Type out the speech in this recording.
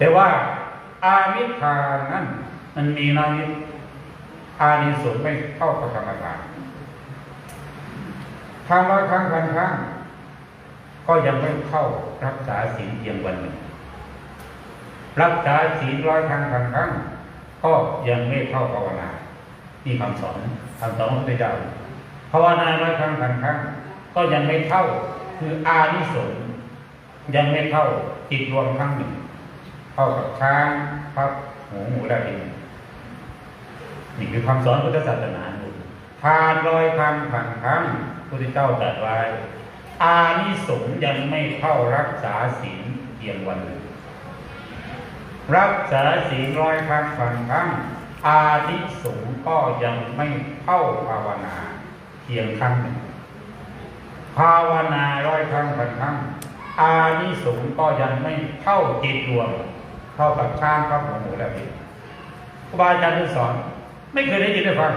แต่ว่าอามิทานั้นมันมีนานิอานิสงส์ไม่เท่ากับกรรมฐานทำร้อยครั้งพันครั้งก็ยังไม่เข้ารักษาศีลเพียงวันหนึ่ง รักษาศีลร้อยครั้งพันครั้งก็ยังไม่เข้าภาวนานี่คำสอนคำสอนของพระพุทธเจ้าภาวนาร้อยครั้งพันครั้งก็ยังไม่เท่าคืออานิสงส์ยังไม่เท่าจิตรวมครั้งหนึ่ง เท่ากับช้างพับหมูหมูได้เองนี่คือคำสอนพุทธศาสนาทานร้อยครั้งพันครั้งพระพุทธเจ้าตรัสไว้ อานิสงส์ยังไม่เข้ารักษาศีลเพียงวันหนึ่งรักษาศีลร้อยครั้งพันครั้งอานิสงส์ก็ยังไม่เข้าภาวนาเพียงครั้งหนึ่งภาวนาร้อยครั้งพันครั้งอานิสงส์ก็ยังไม่เข้าจิตรวม เข้ากับช้างครับหมูหมูแล้วพี่ครูบาอาจารย์ท่านสอน ไม่เคยได้ยินได้ฟัง